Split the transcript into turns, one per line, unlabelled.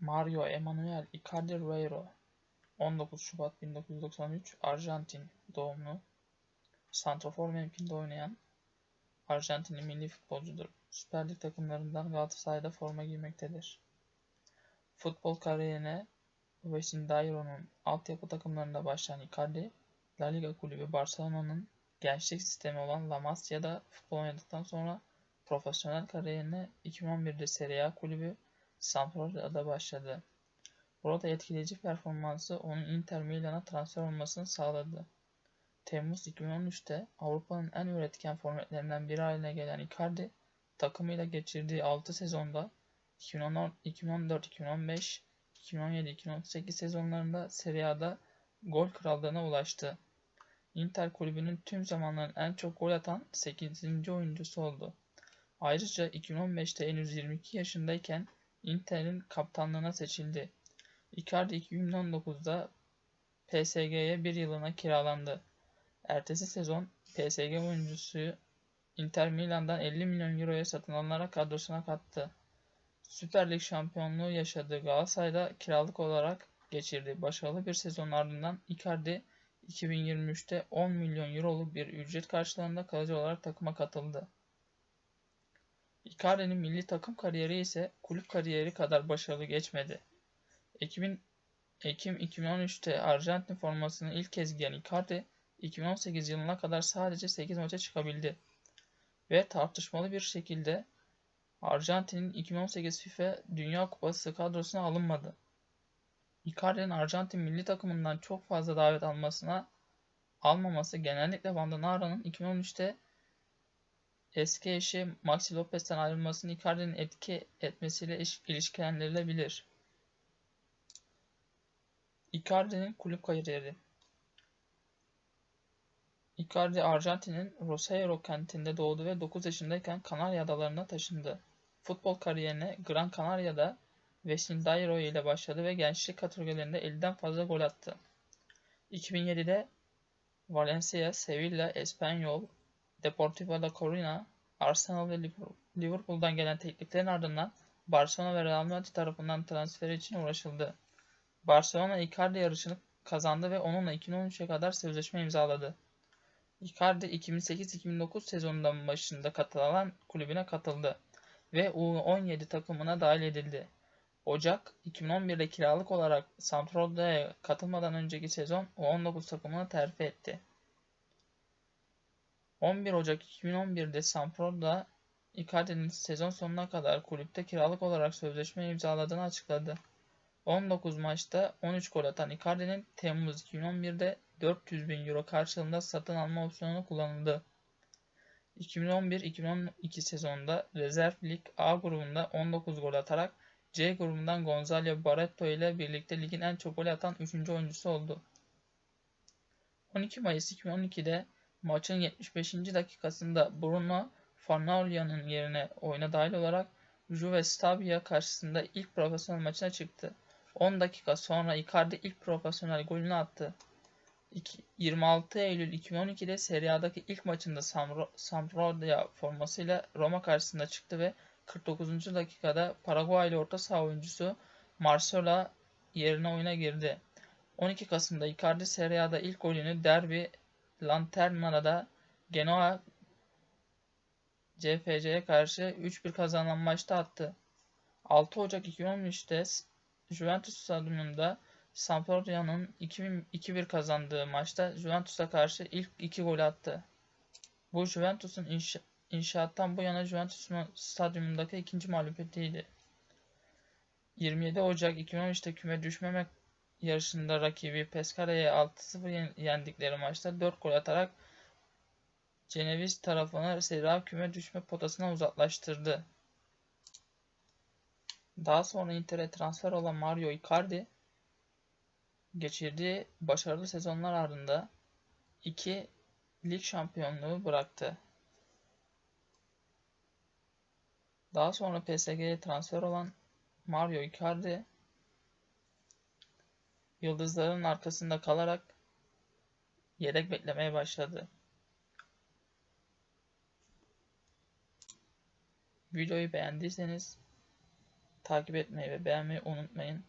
Mario Emanuel Icardi Reyro 19 Şubat 1993 Arjantin doğumlu santrafor mevkinde oynayan Arjantinli milli futbolcudur. Süper Lig takımlarından Galatasaray'da forma giymektedir. Futbol kariyerine Vecindairo'nun altyapı takımlarında başlayan Icardi, La Liga kulübü Barcelona'nın gençlik sistemi olan La Masia'da futbol oynadıktan sonra profesyonel kariyerine 2011'de Serie A kulübü Sampdoria'da başladı. Burada etkileyici performansı onun Inter Milan'a transfer olmasını sağladı. Temmuz 2013'te Avrupa'nın en üretken forvetlerinden biri haline gelen Icardi, takımıyla geçirdiği 6 sezonda 2014-2015, 2017-2018 sezonlarında Serie A'da gol krallığına ulaştı. Inter kulübünün tüm zamanların en çok gol atan 8. oyuncusu oldu. Ayrıca 2015'te henüz 22 yaşındayken Inter'in kaptanlığına seçildi. Icardi 2019'da PSG'ye bir yılına kiralandı. Ertesi sezon PSG oyuncusu Inter Milan'dan 50 milyon euroya satın alınarak kadrosuna kattı. Süper Lig şampiyonluğu yaşadığı Galatasaray'da kiralık olarak geçirdiği başarılı bir sezon ardından Icardi 2023'te 10 milyon euroluk bir ücret karşılığında kalıcı olarak takıma katıldı. Icardi'nin milli takım kariyeri ise kulüp kariyeri kadar başarılı geçmedi. Ekim, Ekim 2013'te Arjantin formasını ilk kez giyen Icardi, 2018 yılına kadar sadece 8 maça çıkabildi ve tartışmalı bir şekilde Arjantin'in 2018 FIFA Dünya Kupası kadrosuna alınmadı. Icardi'nin Arjantin milli takımından çok fazla davet almasına almaması genellikle Vandanara'nın 2013'te eski eşi Maxi Lopez'ten ayrılmasının Icardi'nin etki etmesiyle ilişkilendirilebilir. Icardi'nin kulüp kariyeri Icardi Arjantin'in Rosario kentinde doğdu ve 9 yaşındayken Kanarya Adaları'na taşındı. Futbol kariyerine Gran Canaria'da Vecindairo ile başladı ve gençlik kategorilerinde 50'den fazla gol attı. 2007'de Valencia, Sevilla, Espanyol, Deportivo La Coruña, Arsenal ve Liverpool'dan gelen tekliflerin ardından Barcelona ve Real Madrid tarafından transferi için uğraşıldı. Barcelona Icardi yarışını kazandı ve onunla 2013'e kadar sözleşme imzaladı. Icardi 2008-2009 sezonundan başında Katalan kulübüne katıldı ve U17 takımına dahil edildi. Ocak 2011'de kiralık olarak Sampdoria'ya katılmadan önceki sezon U19 takımına terfi etti. 11 Ocak 2011'de Sampdoria Icardi'nin sezon sonuna kadar kulüpte kiralık olarak sözleşme imzaladığını açıkladı. 19 maçta 13 gol atan Icardi'nin Temmuz 2011'de 400 bin euro karşılığında satın alma opsiyonu kullanıldı. 2011-2012 sezonunda Rezerv Lig A grubunda 19 gol atarak C grubundan Gonzalo Barreto ile birlikte ligin en çok gol atan 3. oyuncusu oldu. 12 Mayıs 2012'de maçın 75. dakikasında Bruno Fernandinho'nun yerine oyuna dahil olarak Juve Stabia karşısında ilk profesyonel maçına çıktı. 10 dakika sonra Icardi ilk profesyonel golünü attı. 26 Eylül 2012'de Serie A'daki ilk maçında Sampdoria formasıyla Roma karşısında çıktı ve 49. dakikada Paraguaylı orta saha oyuncusu Marcelo yerine oyuna girdi. 12 Kasım'da Icardi Serie A'da ilk golünü Derby Lanterna'da Genoa CFC'ye karşı 3-1 kazanılan maçta attı. 6 Ocak 2013'te Juventus Stadyumunda Sampdoria'nın 2-1 kazandığı maçta Juventus'a karşı ilk iki golü attı. Bu Juventus'un inşa inşaattan bu yana Juventus stadyumundaki ikinci mağlubiyetiydi. 27 Ocak 2013'te küme düşmemek yarışında rakibi Pescara'ya 6-0 yendikleri maçta 4 gol atarak Ceneviz tarafını Serie küme düşme potasına uzaklaştırdı. Daha sonra Inter'e transfer olan Mario Icardi geçirdiği başarılı sezonlar ardında iki lig şampiyonluğu bıraktı. Daha sonra PSG'ye transfer olan Mario Icardi yıldızların arkasında kalarak yedek beklemeye başladı. Videoyu beğendiyseniz takip etmeyi ve beğenmeyi unutmayın.